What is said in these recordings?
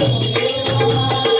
ああ。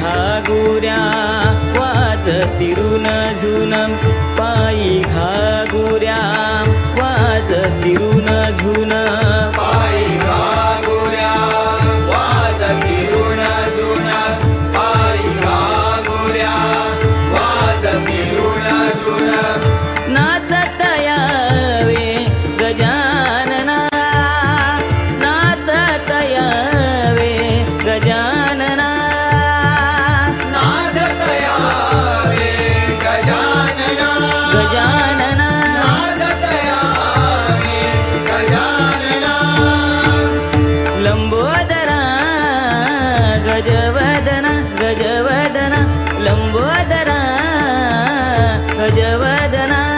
घागुऱ्या वाज तिरुन झुनम पायी घागुऱ्या वाज तिरुन झुन. ಸಾಧನಾ